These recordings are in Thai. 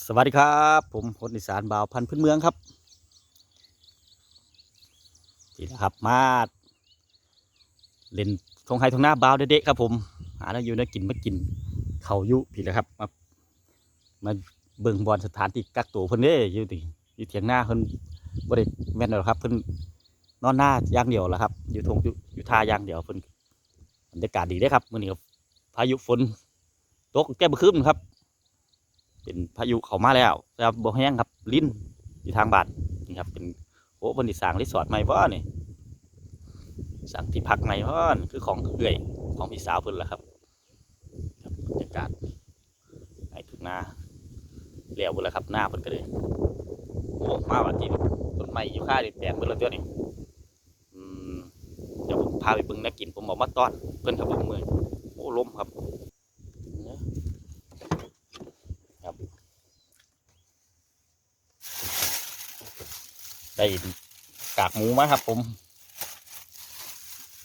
สวัสดีครับ ผมพลอีสานบ่าวพันพื้นเมืองครับนี่นะครับมาเล่นทงไฮทงหน้าบ่าวเด็กๆครับ ผมหาแล้วอยู่นะกินมากินเขายุพี่นะครับมามาเบิ่งบอลสถานที่กักตัวเพิ่นเด้อยู่ติอยู่เถียงหน้าเพิ่นบ่ได้แม่นหรอครับเพิ่นนอนหน้าอย่างเดียวแหละครับ อยู่ทงอยู่อยู่ท่าอย่างเดียวเพิ่นบรรยากาศดีเด้ครับมื้อนี้พายุฝนตกแก้บคืนครับ เป็นพายุเข้ามาแล้วแต่บ่แห้งครับลิ้นอยู่ทางบ้านนี่ครับเป็นโอ้เพิ่นสิสางรีสอร์ทใหม่บ่นี่สร้างที่พักใหม่บ่นี่คือของเอื้อยของพี่สาวเพิ่นล่ะครับบรรยากาศให้ทุ่งนาแล้วเพิ่นล่ะครับหน้าเพิ่นก็เลยโอ้มาว่าที่ต้นไม้อยู่ค่านี่แปลงเบิดแล้วตัวนี้อืมเดี๋ยวผมพาไปเบิ่งนักกินผมบอกมาต้อนเพิ่นครับผมมือโอ้ลมครับเนี่ย ได้กากหมูมาครับ ผม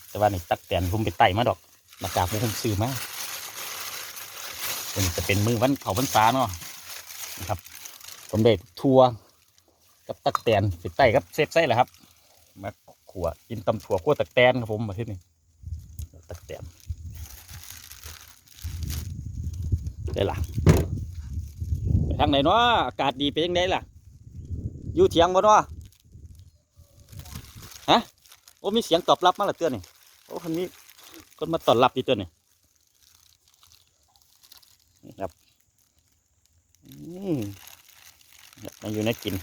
แต่ว่านี่ตักแตนผมไปไต่มาดอกมากากหมูผมซื้อมาตัวนี้จะเป็นมือวันเผาวันฟ้าเนาะนะครับ ผมได้ทัวกับตักแตนไปไต่กับเซฟไส้แหละครับมาขัวกินตำถั่วขั่วตักแตนครับผมมาที่นี่ตักแตนได้ล่ะไปทางไหนเนาะอากาศดีเป็นยังไงล่ะ อยู่เถียงบ่เนาะ โอ้มีเสียงตอบรับมาและเตือนนี่โอ้คนนี้คนมาตอบรับดีเตือนนี่นี่ครับอืมครับมาอยู่ในกิน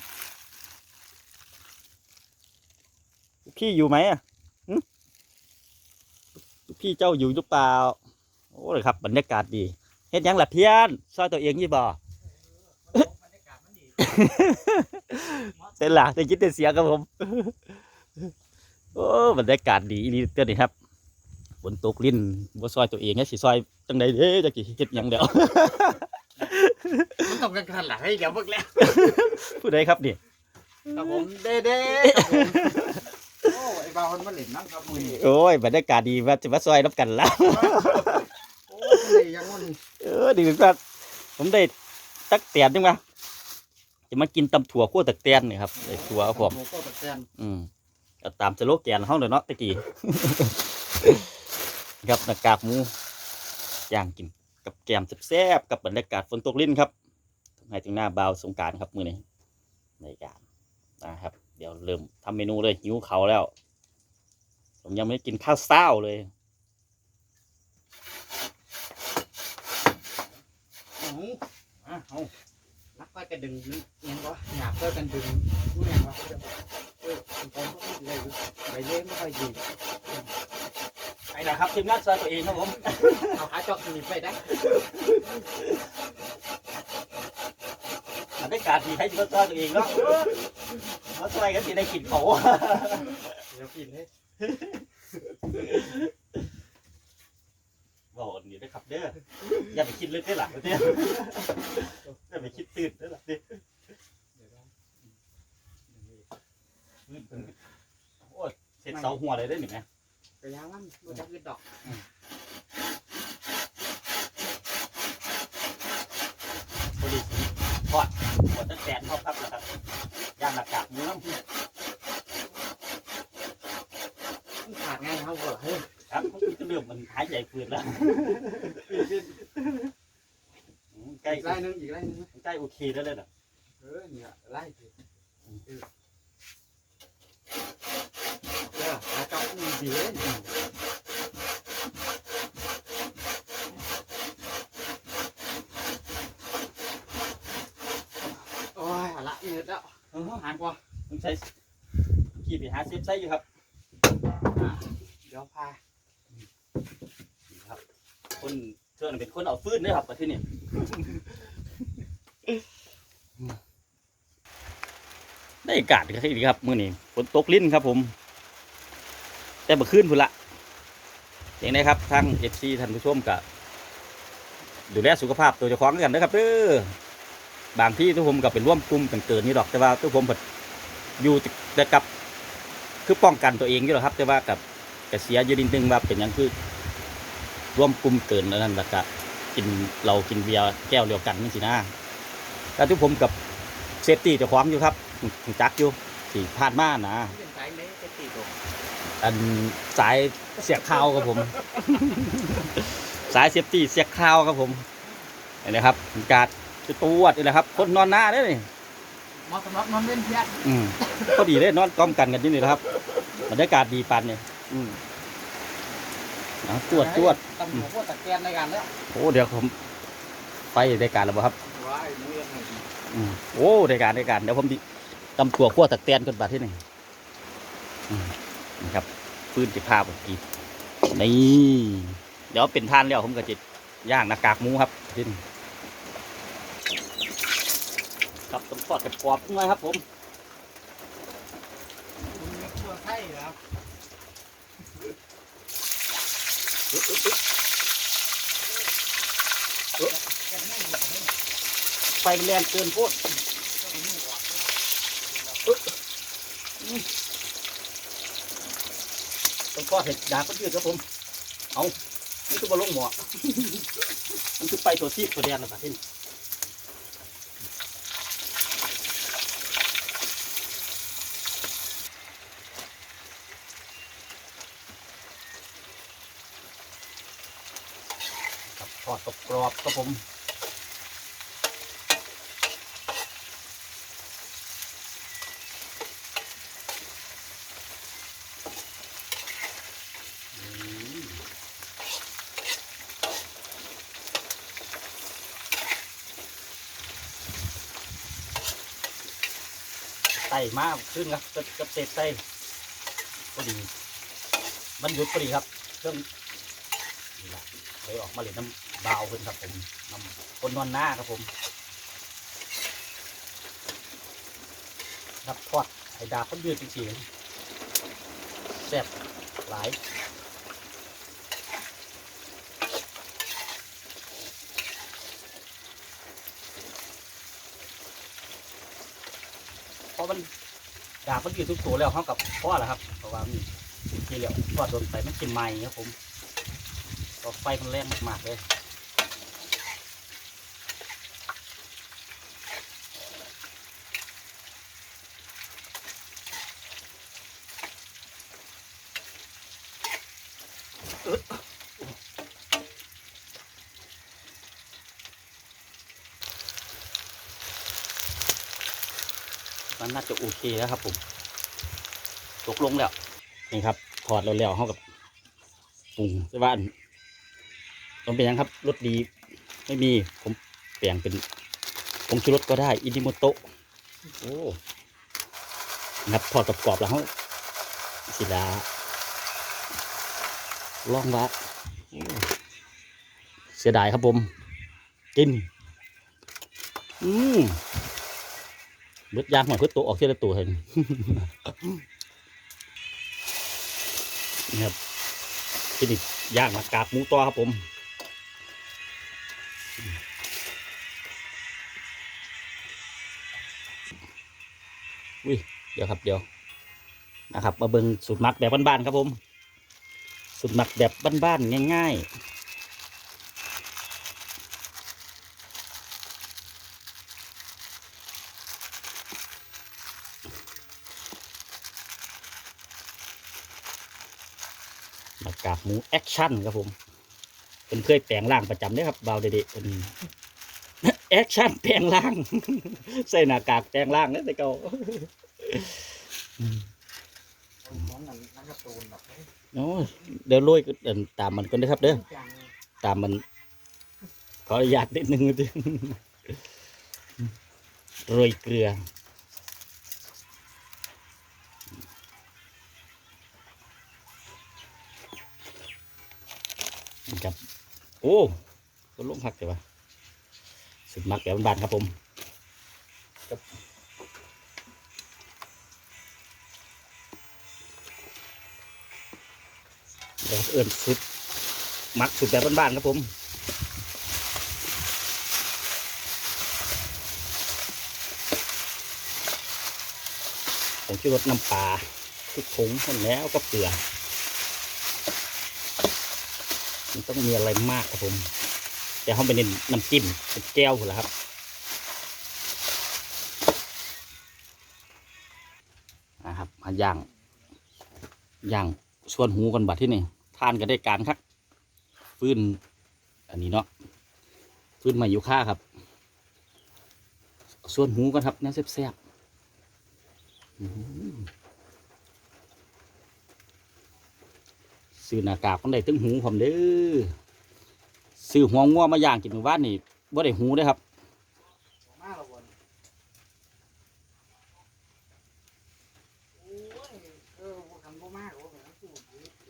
พี่อยู่ไหมอะพี่เจ้าอยู่หรือเปล่า โอ้เลยครับ บรรยากาศดีเฮ็ดยังหล่ะเพี้ยนซอยตัวเองยี่บ่เส้นหลักจะคิดแต่เสียงครับผม โอ้บรรยากาศดีอีหลีเตือนนี่ครับฝนตกลิ้นบ่ซอยตัวเองเนี่ยสิซอยจังใดเด้จะกี่เฮ็ดหยังเดี๋ยว มันต้องกันขนาดไหนเดี๋ยวเบิกแล้วผู้ใดครับนี่ครับผมเด้เด้ครับผมโอ้ไอ้บาวคนมาเล่นน้ำครับมือนี่โอ้ยบรรยากาศดีว่าจะมาซอยน้ำกันละโอ้ยยังมันเออดีว่าผมได้ตักเตียนจังมาจะมากินตำถั่วคั่วตักเตียนนี่ครับได้ถั่วครับผมโก็ตะแกนอืม เอาตามสโลแกนห้องเลยเนาะตะกี้ครับหน้ากากหมูย่างกินกับแกมแซ่บๆกับบรรยากาศฝนตกลิ้นครับให้ถึงหน้าบาวสงการครับมือนี้ในการนะครับ เดี๋ยวเริ่มทำเมนูเลยหิวเขาแล้ว ผมยังไม่ได้กินข้าวเช้าเลยเอาอะเอานักไปกันดึงเอียงวะอยากเพื่อกันดึงนี่ยังวะ เออเป็นคนพวกนี้เลยไปเล่นไม่ค่อยดีไปนะครับทีมงานซอยตัวเองครับผมเอาขาจอกหนีไปได้บรรยากาศดีให้ซอยตัวเองเนาะมาซอยกันสิได้กินเขาวเดี๋ยวกินเลยบอกนี่นะครับเด้ออย่าไปคิดลึกได้หลังเด้ออย่าไปคิดตื่นได้หลังเด้อ เดี๋ยวนะ โอ้ย เสร็จเสาหัวเลยได้หนิไหมกระยามันมันจะกินดอกพอดีทอดหัวตั้งแตนทอดครับนะครับย่างหน้ากากหมูน้ำผึ้งมันขาดง่ายเขาเหรอเฮ้ยครับมันเรื่องมันหายใจฝืนแล้วอืมใกล้อีกไล่นึงอีกไล่นึงใกล้โอเคแล้วเลยนะเออเนี่ยไล่สิเออเออ แล้วก็มีดีเลยโอ้ยเอาละเหนื่อยแล้วเออหานกว่าต้องใช้ขี่ไปหาเซฟไซอยู่ครับอะเดี๋ยวพานี่ครับ คนเชื่อเป็นคนเอาฟืนด้วยครับมาที่นี่ได้อากาศก็ดีครับมื้อนี้ฝนตกลิ้นครับผม แต่เมื่อคืนพุ่นละอย่างไรครับทางเอฟซีท่านผู้ชมกับดูแลสุขภาพตัวเจ้าของกันนะครับเด้อบางที่ทุกผมกับเป็นร่วมกลุ่มกันเกินนี่ดอกแต่ว่าทุกผมแบบอยู่แต่กับคือป้องกันตัวเองอยู่หรอกครับ แต่ว่ากับกเสียยู่นิดนึงว่าเป็นอย่างคือร่วมกลุ่มเกินแล้วนั่นแหล้วก็กินเรากินเบียร์แก้วเดียวกันนี่สินะแล้วที่ผมกับเซฟตี้เจะขวางอยู่ครับจักอยู่ที่ผ่านมานะเป็นายเล็กจะ อันสายเสียบข่าวครับผม สายเซฟตี้เสียบข่าวครับผมนี่นะครับการจะตรวจนี่แหละครับ คนนอนหน้าเด้อนี่มอสำหรับนอนเล่นเพียรอืมพอดีเลยนอนกล้อมกันกันนี่นี่แหละครับบรรยากาศดีปันเนี่ยอืมเอาตรวจตรวจตำรวจพวกตะแกรงในการแล้วโอ้เดี๋ยวผมไปรายการแล้วบ่ครับว้ายมือยังไงอืมโอ้รายการรายการเดี๋ยวผมดิตำตัวขั้วตักเตียนกันบาดที่หนึ่ง อืมนี่ครับปืนจิภาพเมื่อกี้นี่เดี๋ยวเป็นทานแล้วผมก็จะย่างหน้ากากหมูครับที่นี่ครับต้องทอดกับกรอบๆหน่อยครับ ผมคุณมีตัวไข่เหรอไฟมันแรงเกินโคตร ต้องทอเห็ดดาบก็ยืดครับผม เอานี่คือบอลลงหมอมันคือไปตัวที่ตัวแดนแล้วบาดที่นี่ครับทอดกรอบครับผม มากขึ้นครับกับเศษไส้พอดี มันหยุดพอดีครับ เครื่องนี่แหละเลยออกมาเลยนน้ำบาวขึ้นครับผมน้ำคนนอนหน้าครับผมรับทอดไข่ดาบก็เดือดจริงๆแซ่บหลายเพราะมันดาบมันอยู่ทุกตัวแล้วเขากับพ่อแหละครับ เพราะว่ามีทีเหลียวทอดโดนไปมันกินไหม้ครับผมก็ไฟมันแรงมากๆเลยันน่าจะโอเคแล้วครับ ผมตกลงแล้วนี่ครับถอดแล้วๆเข้ากับปรุงแต่ว่าอันมันเป็นยังครับรสดีไม่มีผมเปลี่ยนเป็นผงชูรสก็ได้ อินิโมโตะโอ้นับทอดกรอบๆแล้วเขาสิลาลองละเสียดายครับผม กิน อืม เบิดยางหน่อยเพื่อตัวออกเสีละตัวเห็นนี่ครับที่นี่ย่างมากาบหมูตัวครับผมอุ้ยเดี๋ยวครับเดี๋ยวนะครับ มาเบิ่งสูตรหมักแบบบ้านๆครับผม สูตรหมักแบบบ้านๆง่าย ๆ หมูแอคชั่นครับผมเป็นเคยแปลงร่างประจำเด้อครับเบาเด็ดเป็นแอคชั่นแปลงร่าง ใส่หน้ากากแปลงร่างเนี่ยแต่เก่าโอ้ยเดี๋ยวโรยก็เดินตามมันก่อนนะครับเด้อตามมันขออนุญาตนิดนึงดิโรยเกลือนี่ครับ โอ้ก็ลงหักเลยวะสุดมักแบบบานๆครับผมครับเดี๋ยวเอื่นสุดมักสุดแบบบ้านๆครับผมผมชื่อรสน้ำปลาทุกผงหมดแล้วก็เกลือ มันต้องมีอะไรมากครับผม แต่เขาเป็นน้ำจิ้มเป็นแก้วหมดแล้วครับนะครับย่างย่างส่วนหูกันบัดที่นี่ทานกันได้การครับฟื้น อันนี้เนาะฟื้นมาอยู่ค่าครับ ส่วนหูกันครับน่าแซ่บๆ ซื้อหน้ากากคนใดตึงหูผมเด้อซื้อหัวงัวมาย่างกินหมู่บ้านนี่บ่ได้หูเด้อครับโอ้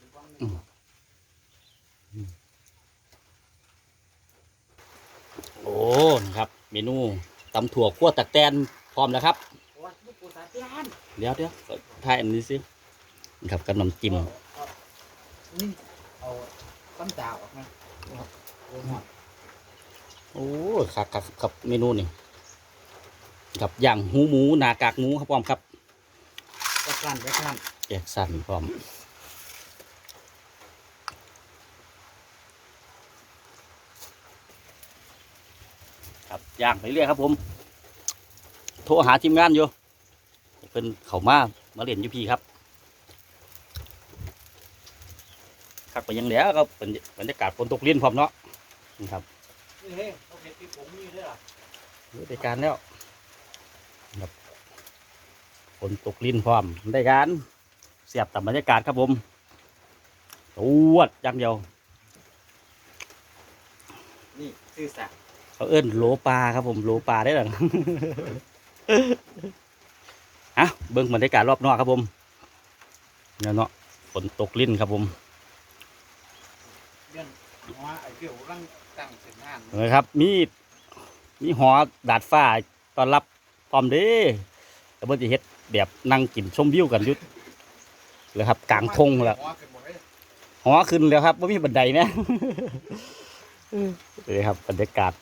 นความอืมโอ้นะครับ เมนูตำถั่วคั่วตักแตนพร้อมแล้วครับเตียนเดี๋ยวเดี๋ยวถ่ายอันนี้สินะครับกับน้ำจิ้ม นี่เอาต้นจ่าออกมาครับโอ้ยหอดโอ้ครับครับครับเมนูนี่กับย่างหูหมูหนากากหมูครับพร้อมครับก็กลั่นไว้กลั่นแจกสั่นพร้อมครับย่างไปเรื่อยครับผม โทรหาทีมงานอยู่ให้เป็นเขามามาเล่นอยู่พี่ครับคัก ไปยังแล้วก็เป็นบรรยากาศฝนตกเลี้ยนพร้อมเนาะนี่ครับนี่เฮ้ยเขาเห็นที่ผมมีด้วยล่ะได้การแล้วครับฝนตกลิ้นพร้อมได้การเสียบตามบรรยากาศครับผมตวดอยังเดียวนี่ซื่อสัตย์เขาเอิ้นโหลปลาครับผมโหลปลาได้หรออะเบิ้งบรรยากาศรอบนอกครับผมเนี่ยเนาะฝนตกลิ้นครับผม นเห็นไหมครับ มีมีหอดาดฟ้าตอนรับพร้อมเด้แล้วมันจะเฮ็ดแบบนั่งกินชมวิวกันยุดเลยครับกลางทงและหัวหอขึ้นแล้วครับไม่มีบันไดนะเลยครับบรรยากาศ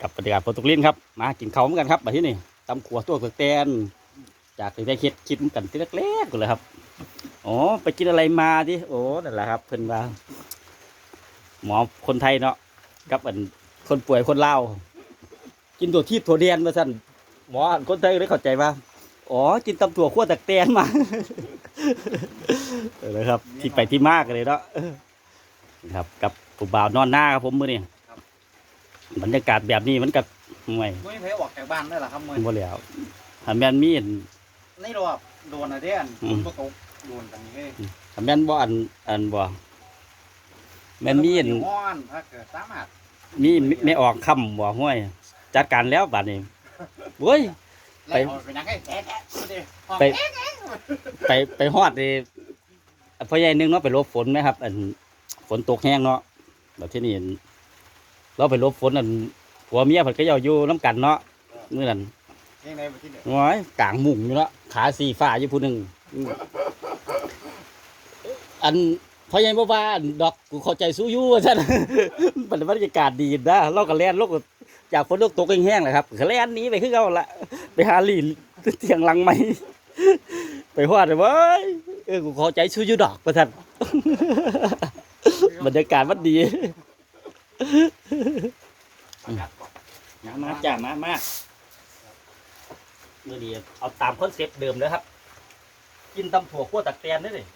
กับบรรยากาศโปรตุเกสครับมากินข้าวเหมือนกันครับมาที่นี่ตำขัวตัวตะแตนจากที่ได้คิดคิดกันที่แรกๆกันเลยครับอ๋อไปกินอะไรมาดิโอ้นั่นแหละครับเพิ่นว่า หมอคนไทยเนาะกับอันคนป่วยคนเล่าวกินตัวที่ถั่วแดนมาสั่นหมออันคนไทยเลยเข้าใจว่าอ๋อกินตำถั่วขั้วตะแตนมาเออนะครับ ที่ไปที่มากเลยเนาะนะครับ กับผู้บ่าวนอนหน้าครับผมมือนี่บรรยากาศแบบนี้มันกับห่วยไม่ไปออกจากบ้านได้หรอครับมือบ่แล้วถ้าแม่นมีอันในรอบโดนอะไรอันอืฝมนก็ตกโดนกันนี้เลยถ้าแม่นบ่อันอันบ่ แม่นมีอันห้อนถ้าเกิดสามารถมีไม่ออกคำบ่ห้วย จัดการแล้วบัดนี้โว้ย ไปไล่ออกไปนังไอ้แท้แท้ดูดิห้องไป ไปไปฮอดนี่พ่อใหญ่นึงเนาะไปหลบฝนไหมครับ อันฝนตกแห้งเนาะแบบที่นี่อันเราไปหลบฝนอันผัวเมียเพิ่นก็เยาอยู่น้ำกันเนาะมื้อนั้น ยังไงไปที่เดียวว้ายกลางมุงอยู่เนาะขาสีฟ้าอยู่ผู้หนึ่งอืม อันพ่อใหญ่บ่ว่าอันดอกกูเข้าใจสู้อยู่ว่าซั่นมันบรรยากาศดีนะเราก็แล่นโลกจากฝนตกตกแห้งๆแหละครับก็แล่นหนี้ไปคือเก่าละไปหาลีเตียงหลังใหม่ไปฮอดเลยเว้ยเออกูเข้าใจสู้อยู่ดอกว่าซั่นบรรยากาศมันดีมามาจ้ามามาเมื่อดีเอาตามคอนเซ็ปต์เดิมเลยครับ กินตำถั่วขั้วตักแตนนี่เลย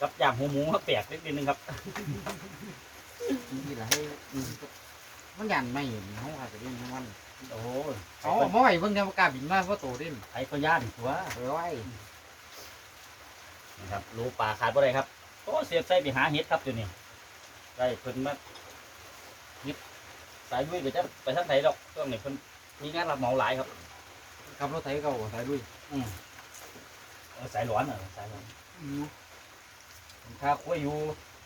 กับอย่างหูหมูครับแปลกนิดนึงครับนี่แหละให้อืมมันยันไม่เห็นเขาอาจจะเล่นทั้งวันโอ้โหอ๋อเมื่อไหร่เพิ่งจะประกล้าศบินมาเพราะโตเด่นไอ้ก็ย่านตัวเออไว้นะครับรูปลาขาดบ่ได้ครับโอ้เสียบใส่ไปหาเห็ดครับตัวนี้ได้เพิ่นมาเห็ดสายลุยไปจะไปทางไหนดอกช่วงนี้เพิ่นมีงานรับเหมาหลายครับขับรถไถเก่าไถลุย อืมเออสายหลอนเหรอสายหลอนอืมข้าคุยอยู่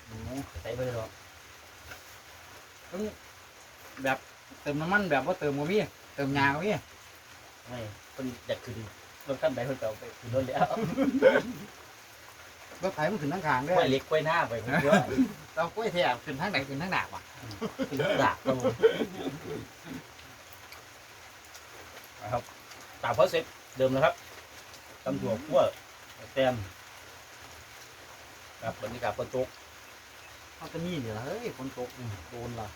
อืมใส่ไปเลยหรอกต้องแบบเติมน้ำมันแบบว่าเติมก็มีเติมยาก็มีไม่คนอยากขึ้นรถขั้นใดคนเก่าไปขึ้นรถแล้วรถไถมันขึ้นทั้งขางได้กล้วยเล็กกล้วยหน้าไปผมเยอะเรากล้วยแท้ขึ้นทั้งไหนขึ้นทั้งหนากว่ะขึ้นรถดักครับผมนะครับตามเพราะเซ็ตเดิมนะครับตำถั่วคั่ว แต้มครับบรรยากาศฝนตกเขาจะมีเหรอเฮ้ยฝนตกนี่โดนล่ะ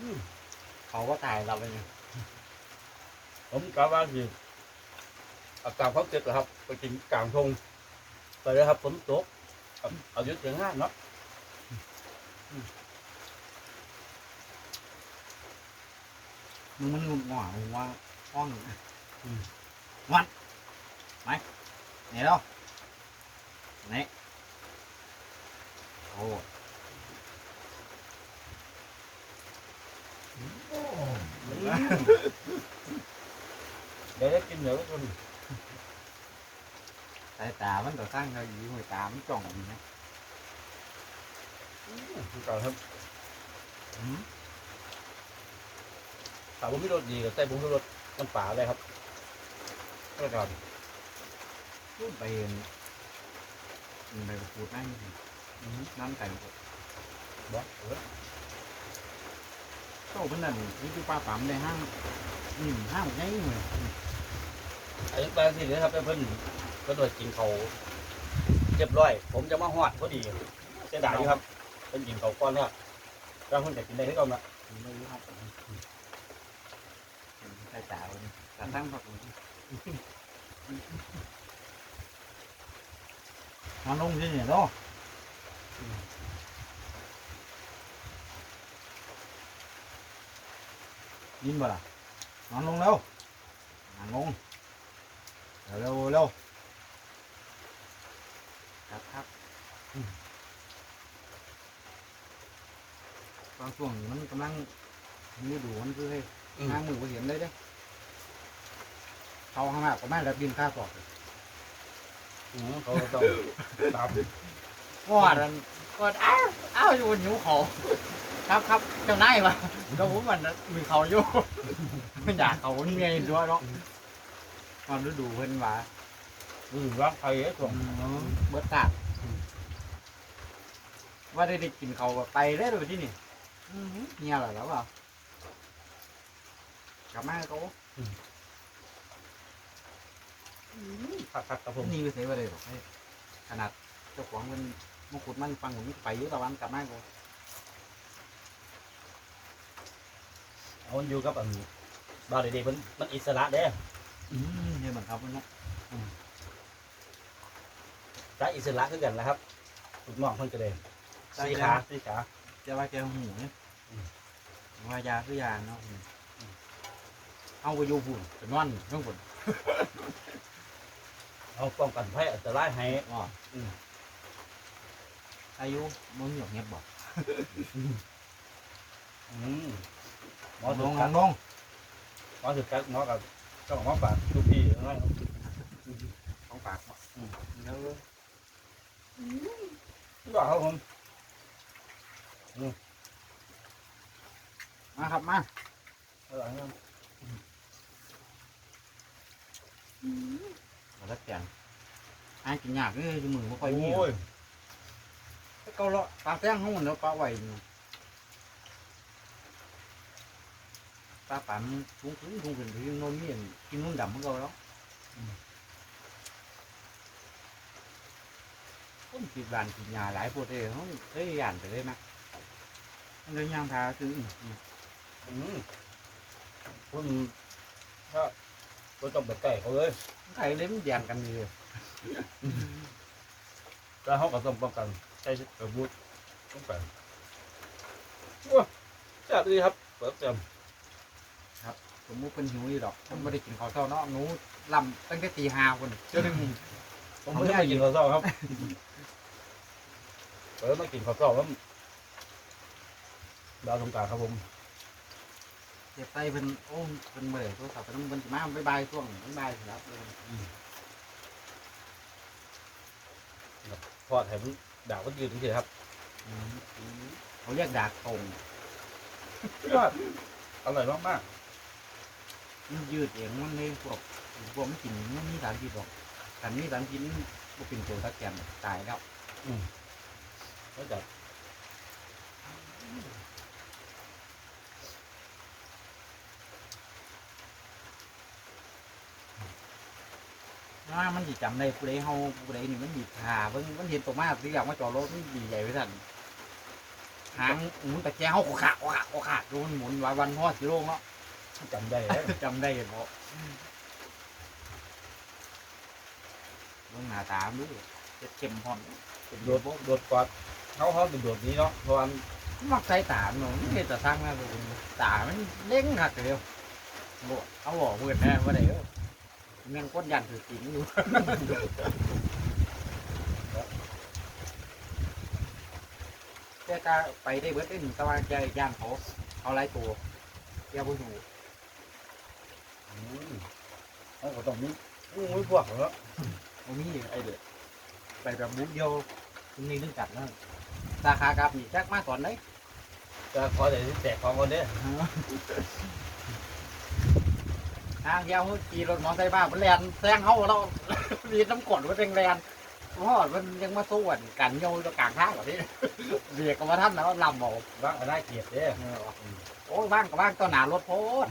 อืมเขาก็ตายเราไปเนี่ยฝนผมกะว่าสิเอากลางเขาเก็บเหรอครับ ไปกินกลางทงไปเลยครับฝนตกเอาเอาอยุดเสียงห้าเนาะมึงมันงุ่มง่วงว่าห้องวัน ไหมไหนเนาะไหนโอ้เดี๋ยวได้กินเดี๋ยวก็คนสายตามันก็สร้างเราอยู่หัวตามันจ้องอยู่นะก่อนครับถามผมไม่รสดีกับใส่ผมไม่รสน้ำปลาเลยครับก็ก่อน พูดไปเห็นไปพูดนั่นนั่นไก่บอกโต้เพิ่นนั่นนี่คือปลาปั๊มในห้างอืมห้างใหญ่เลยอันนี้แปลงสิเลยครับเพื่อนเพื่อนกินเขาเรียบร้อย ผมจะมาหอดพอดีเสียดายอยู่ครับเป็นกินเขาก้อนแล้วเราเพิ่งจะกินได้ที่ก่อนนะไม่รู้ครับใส่ตาเลยตาตั้งพัก นอนลงที่นี่เนาะยินบ่ล่ะนอนลงเร็วนอนลงเร็วเร็วครับครับตอนช่วงนี้มันกำลังมือดูมันคือให้นางมือบ่เห็นเลยเด้เขาข้างหน้าก็มาแล้วบินข้าปอกเลย เขาต้องตามงอดมันกดอ้าวอ้าวอยู่บนหิวเขาครับครับเจ้านายมาก็ผมมันมีเขาอยู่มันอยากเขานี่ไงด้วยเนาะความฤดูเพิ่นว่าอืมรักใครไอ้ส่วนเบิดตากว่าได้ได้กินเขาวไปได้เลยที่นี่เงียเหรอแล้วเปล่ากลับมาเขา คักคักครับผมนี่ไปเสียไปเลยหรอกให้ขนาดเจ้าของมันมงกุฎมันฟังผมไปอยุ่ตะวันกลับมากูเอาอยู่กับอันบ้านเด็กๆมันมันอิสระเด้อืมเห็นเหมือนเขาเป็นเนาะจ้าอิสระคือกันนะครับลูกน้องเพิ่นก็เลยสีขาสีขาจะว่าแกหูเนี่ยอืมว่ายาคือยาเนาะอืมเอาไปอยู่ฝุ่นเป็นวันเรื่องฝุ่น เอาป้องกันภัยอันตรายให้อ๋ออืมอายุมึงหยกเงียบบอกอืมหมอลสุงดลกัดงลงหมอสุดกัดหมอกับเจ้าของหมอปากทุกพี่น้อยของปากบอกแล้วก็เขาผมมาครับมาเอาหลังนั้นเราจะแกงหากินยากเลยจมือไม่ค่อยมีโอ้ยเกาเลาะปลาแซงห้องแล้วปลาไหวนี่ปลาปั่นทุ่งขึ้นทุ่งขึ้นที่โน่นนี่กินนู่นดำของเราแล้วคนกินบานกินยาหลายปวดเลยเขาเฮ้ยย่านไปเลยนะมันเลยย่างพาซื้ออืมอืมคุณถ้า ก็ต้องไปใกล้เขาเลยใครเล่นแย่งกันเลยแล้วเขาก็ต้องป้องกันใช้กระบุดป้องกันว้าแซ่บดีครับเปิดเต็มสมมุติเป็นหิวนี่ดอกผมไม่ได้กินข้าวเช้าเนาะหนูลำตั้งแต่ตีห้าคนเจ้าหนึ่งผมไม่ได้กินข้าวเช้าครับเปิดมากินข้าวเช้าแล้วดาวสงกรารครับผม เจ็บไตเป็นโอ้เป็นเมื่อยโทรศัพท์เป็นเป็นสิมาบายบายช่วงบายบายสิครับทอดให้มันดาวมันยืดจริงๆครับอืมเขาเรียกดากตรงยอดอร่อยมากมันยืดเองมันเลยพวกพวกมันกินมันมีสารพิษหรอกแต่มีสารพิษมันบ่เป็นตัวตะแกรงตายแล้วๆแล้วจะ ว่ามันสิจำได้ผู้ใดเฮาผู้ใดนี่มันบีบขาเพิ่นมันเห็นตัวมาสิอยากมาจอดรถมันดีใหญ่ไว้สั่นหางหมุนตะแกรงเฮาขาขาขาขาดูมันหมุนวันวันฮอดสิโลงเนาะจำได้แล้ว จำได้เห็นบ่เบิ่งหน้าตามนดูเจ็ดเข้มพร้อมเป็นโดดโดดกอดเขาเขาเป็นโดดนี้เนาะเพราะว่ามักใส่ตาเนาะมันเฮ็ดแต่ทางมาตามันเด้งคักเดียวบ่เอาบ่เพิ่นแน่บ่ได้เด้อ แม่นคนยันถือกินอยู่ แต่ก็ไปได้เบิดได้หนึ่งตะวันใจย่างเขาเอาหลายตัวแกบ่อยู่อืมเขาก็ต้องมีงูไว้พวกเขาเนาะบ่มีไอ้เด้อไปแบบบุกเดียวนี่นึงจัดแล้วราคากลับนี่จักมาก่อนเลยจะขอแต่แตกของคนเด้อ ทางเดียวเขาขี่รถมอเตอร์ไซค์บ้ามันแลนแซงเขาเรามีน้ำกรดมันแรงๆเพราะว่ามันยังมาสู้กันกันโยนกลางทางแบบนี้เบียกกับว่าท่านแล้วลำบอกบ้างก็ได้เกียรติเด้อโอ้ยบ้างกับบ้างต้นหนารถโพด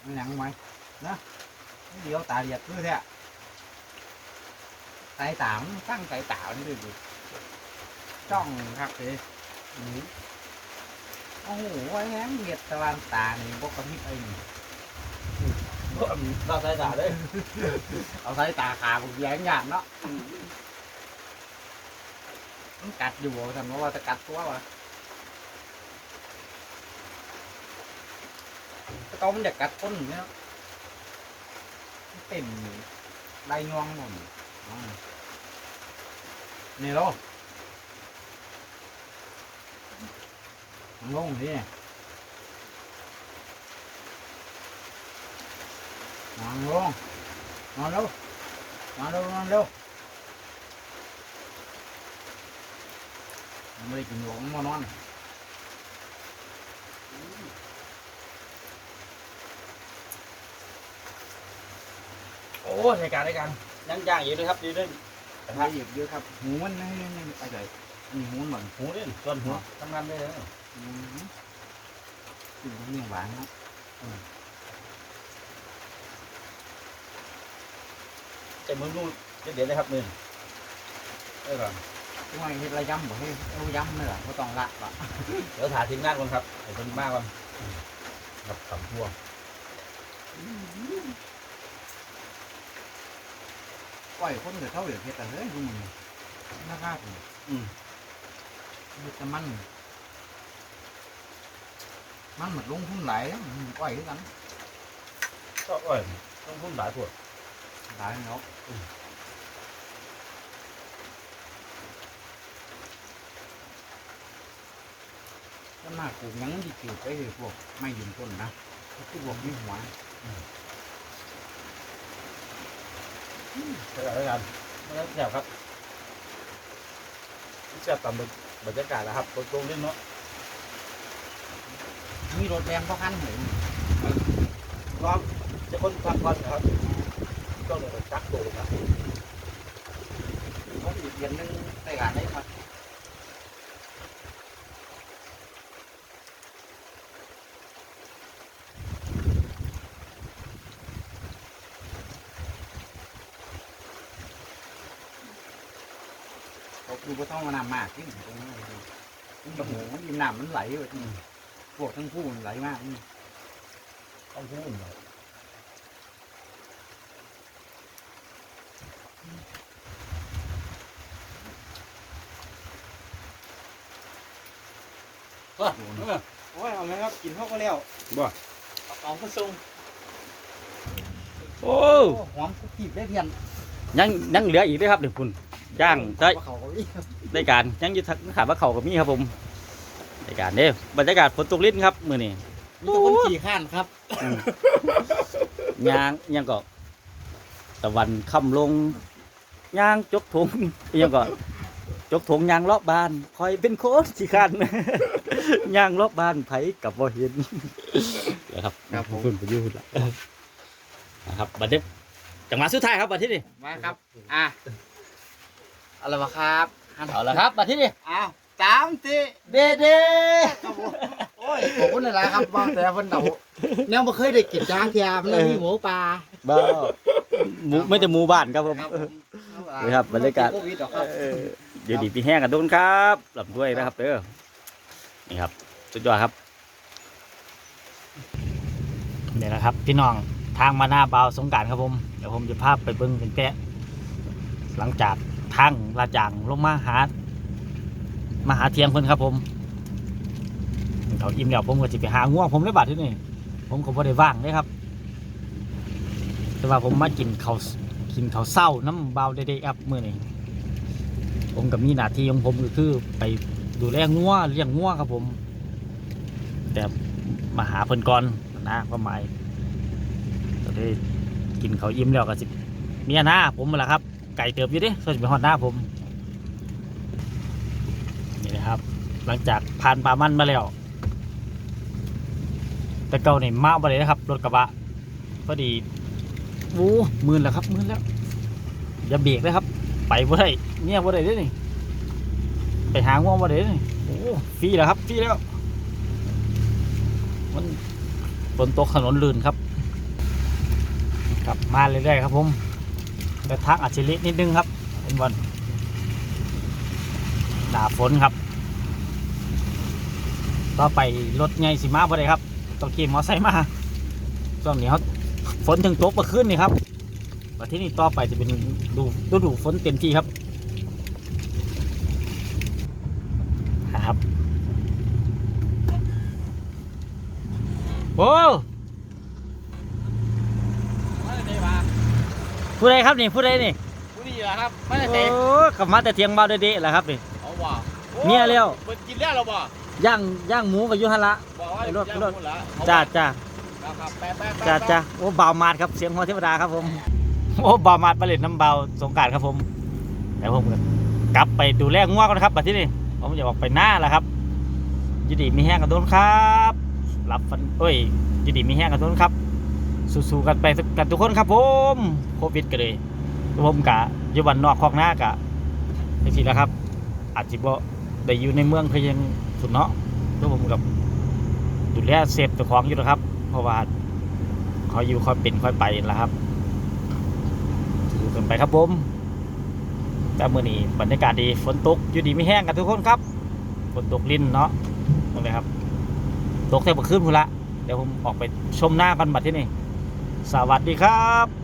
ไม่หนังไหมนะเดี๋ยวตาเดียดด้วยเนี่ยไตตามตั้งไตตานี่ดูดิจ้องครับเลยอืม โอ้โหไอ้แฮมเหยียดตะวันตานี่บกกระพริบไอ้นี่เราสายตาเด้เอาสายตาขาบุกแย้งหยาดเนาะมันกัดอยู่บ่ทำว่าจะกัดตัววะแต่เขามันอยากกัดคนเนี่ยเต็มไล่งวงหมดนี่เหรอมันลงนอนลงนอนเร็วนอนเร็วนอนเร็วมันไม่ได้กินหลวงมานองย่างอยู่เลยครับดีด้วยกระ ทะเหยียบเยอะครับหูมันนี่นี่นี่อะไรอันนี้หูมันเหมือนหูนี่ส่วนหัวทำงานได้เลยอืม กินเมี่ยงหวานครับใจมือนู่นเด็ดเลยครับมือได้ก่อนทำไมเฮ็ดระยำบ่ให้เอายำเนี่แหละก็ต้องละละเดี๋ยวถ่ายทีมงานก่อนครับไอ้คนมากก่อนกับสำทั่วปล่อยคนเดือดเท่าเดือดเฮ็ดแต่เฮ้ยดูมึงนะครับอืมเฮ็ดแต่มัน มันหมดลงทุนหลายแล้วมันปล่อยคือกันก็อ่อยต้องพุ่นหลายพวกหลายเนาะก็น่าปลูกหยังดีเกี่ยวไปเลยพวกไม่ยืนต้นนะคือพวกมีหัวใช่แล้วกันไม่ต้องแถวครับเสียบตามบรรยากาศนะครับตรงๆเล่นเนาะ มีรถแดงพอคันเหยลองจะคนพักผ่อนนะครับต้องลงไปชักตัวลงนะเขาอีกเดือนหนึงได้การได้ครับเขาคือว่าต้องมานำมากที่ตรงนี้นมันโอ้โหมันยินน้ำมันไหลแบบนี้ พวกทั้งคู่มันไหลมากนี่ต้องพูดหน่อยโอ้ยเอาไหมครับกินข้าวก็แล้วบ่เอาข้าวส่งโอ้โอ้หอมคุกกี้ได้เพียนยังยังเหลืออีกด้วยครับเดี๋ยวคุณย่างได้ว่าเขาก็อีกได้การยังอยู่ทักถามว่าเขากับมีครับผม ได้การเด้บรรยากาศฝนตกลิ้นครับมื้อนี้มีแต่คนขี่ข้านครับยางยังก็ตะวันค่ำลงยางจกทงยังก็จกทงยางเลาะบานคอยเป็นโค้ชสิคันยางเลาะบานไผกับบ่เห็นนะครับครับผมคุณประยุทธ์ละนะครับบัดนี้จังหวะสุดท้ายครับบัดที่นี่มาครับ อะอะไรวะครับเอาละครับบัดที่นี่อ้าว สามสี่เด้เด้ครับผมโอ้ยขอบคุณหลายๆครับบางแต่เพิ่นเดาเนี่ยบ่เคยได้กินจ้างเทียมเลยมีหมูปลาบ้าหมูไม่แต่หมูบ้านครับผมครับผมนี่ครับบรรยากาศโควิดหรอกครับเอออยู่ดีพี่แห้งกันทุกคนครับหลับด้วยนะครับเด้อนี่ครับสุดยอดครับนี่แหละครับพี่น้องทางมาหน้าเบาวสงกรารครับผมเดี๋ยวผมจะพาไปเบิ้งเป็นแปะหลังจากทางลาจางลงมาหา มาหาเทียงเพิ่นครับผมเขาอิ่มแล้วผมก็จะไปหาง่วงผมได้บัดที่นี่ผมก็บ่ได้ว่างเลยครับ แต่ว่าผมมากินเขากินเขาเศร้าน้ำเบาเด็กๆครับมื้อนี้ผมกับมีหน้าที่ของผมก็คือไปดูแลงัวเลี้ยงงัวครับผม แต่มาหาเพิ่นก่อนนะความหมายก็ได้กินเขาอิ่มแล้วก็สิเมียหน้าผมนั่นแหละครับ ไก่เติบอยู่ดิส่วนเป็นฮอดหน้าผมนี่นะครับ หลังจากผ่านปลามันมาแล้ว แต่เก่าเนี่ยมาบ่ได้นะครับ รถกระบะพอดีโอ้มื่นแล้วครับมื่นแล้ว อย่าเบรกเลยครับ ไปบ่ได้เนี่ยบ่ได้ด้อนี่ไปหาง่วงบ่ได้ด้อนี่โอ้ฟรีแล้วครับฟรีแล้ว มันฝนตกถนนลื่นครับครับมาเรื่อยๆครับผมแต่ทางอาจจะเละนิดนึงครับเป็นวันหนาฝนครับ ต่อไปรถไงสิมาบ่ได้ครับต้องขี่มอเตอร์ไซค์มาช่วงนี้เขาฝนถึงตกเมื่อคืนนี่ครับประเทศนี้ต่อไปจะเป็นดูฤดูฝนเต็มที่ครับครับโอ้มาได้มาผู้ใดครับนี่ผู้ใดนี่ผู้นี้เหรอครับมาได้โอ้กลับมาแต่เทียงเบาเด็ดๆแหละครับนี่เอาว่ะเมียเร็วเปิดกินแล้วเหราบ่ ย่างย่างหมูกับยุหันละ บอกว่าไปรถไปรถยังพูดละเอจ้าว่ะจ้าครับครับแป๊ะแป๊ะแป๊ะจ้าจ้าโอ้เบามาดครับเสียงหัวเทวดาครับผมโอ้เบามาดประเล็ดน้ำเบาสงกรารครับผมแต่ผมก็กลับไปดูแลงัวกันครับบัดที่นี่ผมจะออกไปหน้าแล้วครับอยิดีมีแห้งกันทุนครับหลับฟันเอ้ยอยิดีมีแห้งกันทุนครับ สู้ๆกันไปกันทุกคนครับผมโควิดกันเลยผมกะอยู่บ้านนอกคอกหน้ากะนี่สิแหล้วครับ อาจจะบ่ได้อยู่ในเมืองเพียง สุดเนาะแล้วผมกับดูแลเซฟตัวของอยู่นะครับ เพราะว่าคอยอยู่คอยเป็นคอยไปนั่นแหละครับสู้กันไปครับผมแต่มื่อนี้บรรยากาศดีฝนตกอยู่ดีไม่แห้งกันทุกคนครับฝนตกลิ้นเนาะตรงเลยครับ ตกแต่เมื่อคืนพุ่นละเดี๋ยวผมออกไปชมหน้ากันบัดที่นี่ สวัสดีครับ